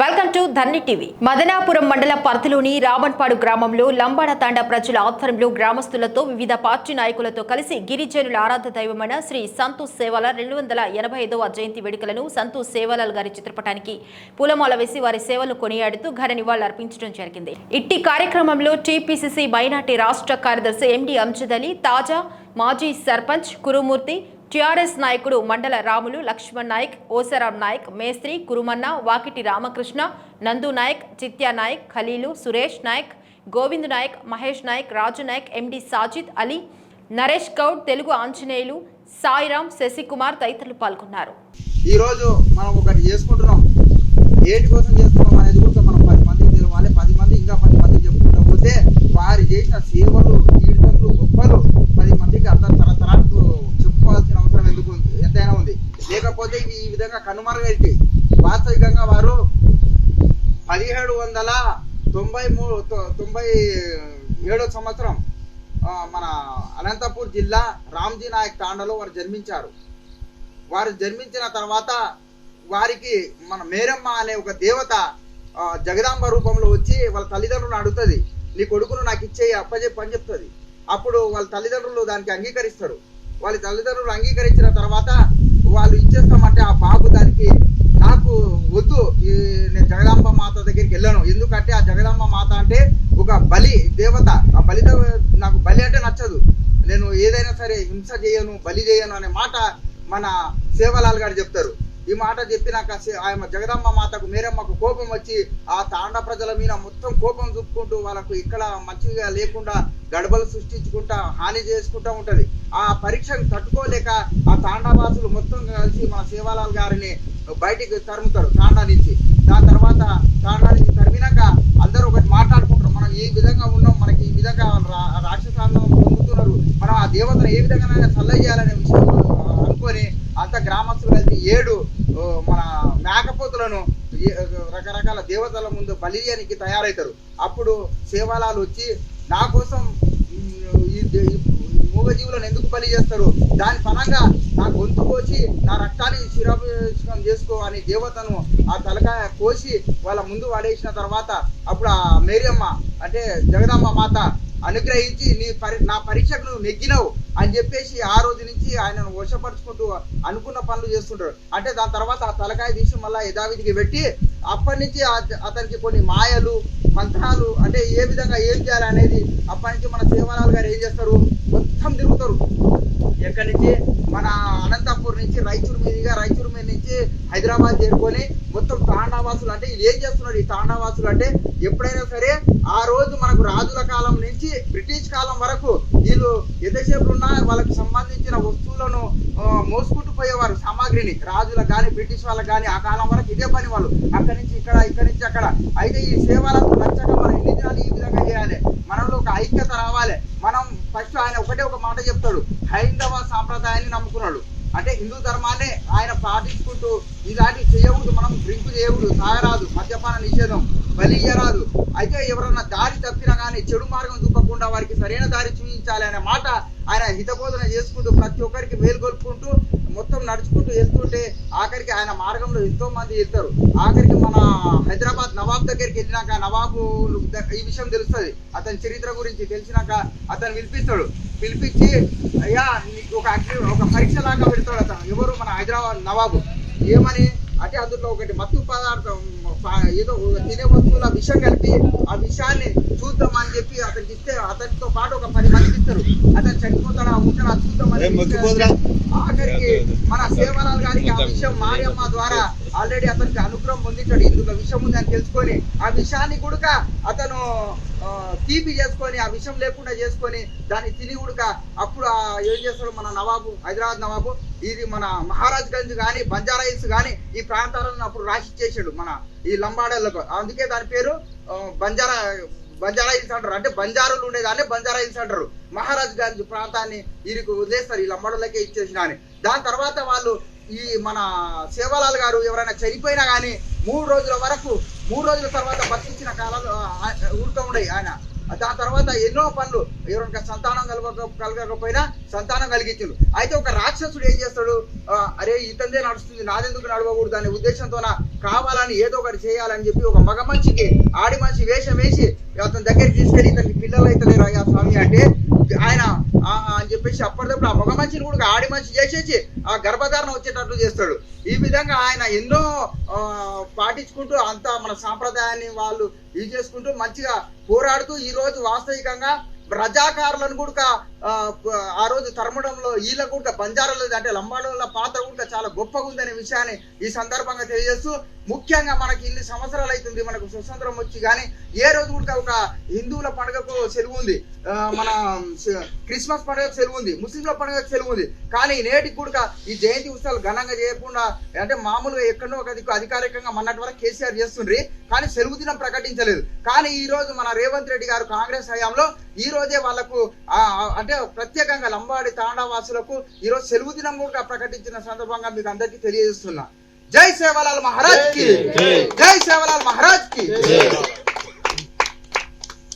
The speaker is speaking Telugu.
Welcome to Dhanni TV. Madanapuram మండల పరిధిలోని రామన్పాడు గ్రామంలో లంబాడ తాండా ప్రజల ఆధ్వర్యంలో గ్రామస్తులతో వివిధ పార్టీ నాయకులతో కలిసి గిరిజనుల ఆరాధ దైవమైన శ్రీ సంతోష్ సేవల రెండు వందల ఎనభై ఐదవ జయంతి వేడుకలను సంతోష్ సేవాలాల్ గారి చిత్రపటానికి పూలమాల వేసి వారి సేవలు కొనియాడుతూ ఘన నివాళులు అర్పించడం జరిగింది. ఇట్టి కార్యక్రమంలో టీపీసీసీ మైనార్టీ రాష్ట్ర కార్యదర్శి ఎండి అంజద్ అలీ తాజా మాజీ సర్పంచ్ కురుమూర్తి టీఆర్ఎస్ నాయకుడు మండల రాములు లక్ష్మణ్ నాయక్ ఓసరాం నాయక్ మేస్త్రి కురుమన్న వాకిటి రామకృష్ణ నందు నాయక్ చిత్యా నాయక్ ఖలీలు సురేష్ నాయక్ గోవింద్ నాయక్ మహేష్ నాయక్ రాజు నాయక్ ఎండి సాజిద్ అలీ నరేష్ గౌడ్ తెలుగు ఆంజనేయులు సాయిరాం శశికుమార్ తదితరులు పాల్గొన్నారు. ఈరోజు మనం ఒకటి చేసుకుంటున్నాం. ఏటి కోసం చేసుకున్నాం అనేది కూడా మనం పది మందికి తెలియాలి పది మంది ఇంకా పది మందికి చెప్పుకుంటా పోతే వారు చేసిన సేవలు కీర్తనలు గొప్పలు పది మందికి అర్థం తరతరాలకు చెప్పుకోవాల్సిన అవసరం ఎందుకు ఉంది ఎంతైనా ఉంది లేకపోతే ఇవి ఈ విధంగా కనుమరుగైతే వాస్తవికంగా వారు పదిహేడు వందల తొంభై మూడు తొ- తొంభై ఏడో సంవత్సరం మన అనంతపూర్ జిల్లా రామ్జీ నాయక్ తాండలో వారు జన్మించారు. వారు జన్మించిన తర్వాత వారికి మన మేరమ్మ అనే ఒక దేవత జగదాంబ రూపంలో వచ్చి వాళ్ళ తల్లిదండ్రులను అడుగుతుంది నీ కొడుకును నాకు ఇచ్చే అప్పచెప్పి అని చెప్తుంది. అప్పుడు వాళ్ళ తల్లిదండ్రులు దానికి అంగీకరిస్తారు. వాళ్ళ తల్లిదండ్రులు అంగీకరించిన తర్వాత వాళ్ళు ఇచ్చేస్తామంటే ఆ బాబు దానికి నాకు వద్దు. నేను జగదాంబ మాత దగ్గరికి వెళ్ళను. ఎందుకంటే ఆ జగదాంబ మాత అంటే ఒక బలి దేవత. ఆ బలి నాకు బలి అంటే నచ్చదు. నేను ఏదైనా సరే హింస చేయను బలి చేయను అనే మాట మన సేవలాల్ గారు చెప్తారు. ఈ మాట చెప్పినాక సే- ఆయన జగదమ్మ మాతకు మేరమ్మకు కోపం వచ్చి ఆ తాండ ప్రజల మీద మొత్తం కోపం చూపుకుంటూ వాళ్ళకు ఇక్కడ మంచిగా లేకుండా గడబలు సృష్టించుకుంటా హాని చేసుకుంటా ఉంటుంది. ఆ పరీక్షను తట్టుకోలేక ఆ తాండావాసులు మొత్తం కలిసి మన సేవాలాల్ గారిని బయటికి తరుముతారు తాండా నుంచి. దాని తర్వాత తాండా నుంచి తరిమినాక అందరూ ఒకటి మాట్లాడుకుంటారు మనం ఏ విధంగా ఉన్నాం మనకి ఈ విధంగా రా- రాక్షసాలను పొందుతున్నారు మనం ఆ దేవతను ఏ విధంగానైనా చల్ల చేయాలనే విషయం అనుకొని అంత గ్రామస్తులు కలిసి ఏడు మన మేకపోతులను రకరకాల దేవతల ముందు బలియానికి తయారవుతారు అప్పుడు సేవాలాలు వచ్చి నా కోసం ఈ మూగజీవులను ఎందుకు బలి చేస్తారు? దాని పరంగా నా గొంతు కోసి నా రక్తాన్ని శిరాభిషేకం చేసుకో అని దేవతను ఆ తలకాయ కోసి వాళ్ళ ముందు వాడేసిన తర్వాత అప్పుడు ఆ మేరియమ్మ అంటే జగదమ్మ మాత అనుగ్రహించి నీ పరి నా పరీక్షకు నువ్వు నెగ్గినవు అని చెప్పేసి ఆ రోజు నుంచి ఆయనను వశపరుచుకుంటూ అనుకున్న పనులు చేస్తుంటారు అంటే దాని తర్వాత ఆ తలకాయ తీసి మళ్ళీ యథావిధికి పెట్టి అప్పటి నుంచి అతనికి కొన్ని మాయలు మంత్రాలు అంటే ఏ విధంగా ఏం చేయాలి అనేది అప్పటి నుంచి మన సేవరాలు గారు ఏం చేస్తారు? మొత్తం తిరుగుతారు. ఎక్కడి నుంచి? మన అనంతపూర్ నుంచి రాయచూరు మీదుగా రాయచూరు మీద నుంచి హైదరాబాద్ చేరుకొని మొత్తం తాండావాసులు అంటే ఏం చేస్తున్నారు ఈ తాండావాసులు అంటే ఎప్పుడైనా సరే ఆ రోజు మనకు రాజుల కాలం నుంచి బ్రిటిష్ కాలం వరకు వీళ్ళు ఎంతసేపు ఉన్నా వాళ్ళకి సంబంధించిన వస్తువులను మోసుకుంటూ పోయేవారు సామాగ్రిని. రాజులకు కానీ బ్రిటిష్ వాళ్ళకి కానీ ఆ కాలం వరకు ఇదే పని వాళ్ళు. అక్కడ నుంచి ఇక్కడ ఇక్కడి నుంచి అక్కడ. అయితే ఈ సేవలకు నచ్చక మనం ఎన్ని దినాలు ఈ విధంగా చేయాలి? మనలో ఒక ఐక్యత రావాలి. మనం ఫస్ట్ ఆయన ఒకటే ఒక మాట చెప్తాడు. హైందవ సాంప్రదాయాన్ని నమ్ముకున్నాడు. అంటే హిందూ ధర్మాన్ని ఆయన పాటించుకుంటూ ఇలాంటివి చేయకూడదు మనం డ్రింక్ చేయకూడదు తాగరాదు మద్యపాన నిషేధం బలి ఇయ్యరాదు. అయితే ఎవరన్నా దారి తప్పినా కానీ చెడు మార్గం చూపకుండా వారికి సరైన దారి చూపించాలి అనే మాట ఆయన హితబోధన చేసుకుంటూ ప్రతి ఒక్కరికి మేలుకొల్పుకుంటూ మొత్తం నడుచుకుంటూ వెళ్తుంటే ఆఖరికి ఆయన మార్గంలో ఎంతో మంది వెళ్తారు. ఆఖరికి మన హైదరాబాద్ నవాబ్ దగ్గరికి వెళ్ళినాక నవాబు ఈ విషయం తెలుస్తుంది. అతని చరిత్ర గురించి తెలిసినాక అతను పిలిపిస్తాడు. పిలిపించి అయ్యా నీకు ఒక ఒక పరీక్ష లాగా పెడతాడు అతను. ఎవరు? మన హైదరాబాద్ నవాబు. ఏమని? అంటే అందులో ఒకటి మత్తు పదార్థం ఏదో తినే వస్తువుల విషం కలిపి ఆ విషయాన్ని చూద్దామని చెప్పి అతనికి ఇస్తే అతనితో పాటు ఒక పది మందికి ఇస్తారు అతను చనిపోతాడా ఉంటాడా చూద్దామని? ఆఖరికి మన సేవలాల్ గారికి ఆ విషయం మారియమ్మ ద్వారా ఆల్రెడీ అతనికి అనుగ్రహం పొందించాడు. ఇందులో విషయం ఉంది అని తెలుసుకొని ఆ విషయాన్ని కూడా అతను తీపి చేసుకొని ఆ విషయం లేకుండా చేసుకొని దాన్ని తిని ఉడక అప్పుడు ఆ ఏం చేస్తాడు మన నవాబు హైదరాబాద్ నవాబు? ఇది మన మహారాజ్ గంజ్ కానీ బంజారా కానీ ఈ ప్రాంతాలను అప్పుడు రాసి ఇచ్చేసాడు మన ఈ లంబాడలకు అందుకే దాని పేరు బంజారా బంజారా హిల్స్ అంటారు. అంటే బంజారులు ఉండేదాన్ని బంజారా హిల్స్ అంటారు. మహారాజ్ గంజ్ ప్రాంతాన్ని వీరికి వదిలేస్తారు. ఈ లంబాడులకే ఇచ్చేసిన అని దాని తర్వాత వాళ్ళు ఈ మన సేవలాల్ గారు ఎవరైనా చనిపోయినా కానీ మూడు రోజుల వరకు మూడు రోజుల తర్వాత బతికించిన కాలాలు ఊరుతూ ఉండే ఆయన. దాని తర్వాత ఎన్నో పనులు ఎవరైనా సంతానం కలగ కలగకపోయినా సంతానం కలిగించు. అయితే ఒక రాక్షసుడు ఏం చేస్తాడు? అరే ఇతందే నడుస్తుంది నాదెందుకు నడవకూడదు అనే ఉద్దేశంతోన కావాలని ఏదో ఒకటి చేయాలని చెప్పి ఒక మగ మనిషికి ఆడి మనిషి వేషం వేసి అతని దగ్గరికి తీసుకెళ్ళి ఇతనికి పిల్లలు అవుతలేరు అయ్యా స్వామి అంటే ఆయన చెప్పేసి అప్పటికప్పుడు ఆ మగ మనిషిని కూడా ఆడి మనిషి చేసేసి ఆ గర్భధారణ వచ్చేటట్లు చేస్తాడు. ఈ విధంగా ఆయన ఎన్నో పాటించుకుంటూ అంతా మన సాంప్రదాయాన్ని వాళ్ళు ఇది చేసుకుంటూ మంచిగా పోరాడుతూ ఈ రోజు వాస్తవికంగా రజాకారులను కూడా ఆ, రోజు తరమడంలో ఈల కూడా బంజారాలు అంటే లంబాడోళ్ళ పాత్ర కూడా చాలా గొప్పగా ఉందనే విషయాన్ని ఈ సందర్భంగా తెలియజేస్తూ ముఖ్యంగా మనకి ఇన్ని సంవత్సరాలు అవుతుంది మనకు స్వతంత్రం వచ్చి కానీ ఏ రోజు కూడా ఒక హిందువుల పండుగకు సెలవు ఉంది. మన క్రిస్మస్ పండుగకు సెలవు ఉంది ముస్లింల పండుగకు సెలవు ఉంది. కానీ నేటికి కూడా ఈ జయంతి ఉత్సవాలు ఘనంగా చేయకుండా అంటే మామూలుగా ఎక్కడో ఒక అధికారికంగా మొన్నటి వరకు కేసీఆర్ చేస్తుండ్రి కానీ సెలవు దినం ప్రకటించలేదు. కానీ ఈ రోజు మన రేవంత్ రెడ్డి గారు కాంగ్రెస్ హయాంలో ఈ రోజే వాళ్ళకు అంటే ప్రత్యేకంగా లంబాడి తాండావాసులకు ఈ రోజు సెలవు దినం కూడా ప్రకటించిన సందర్భంగా మీకు అందరికీ తెలియజేస్తున్నా. జై సేవలాల్ మహారాజ్కి. జై. సేవలాల్ మహారాజ్కి.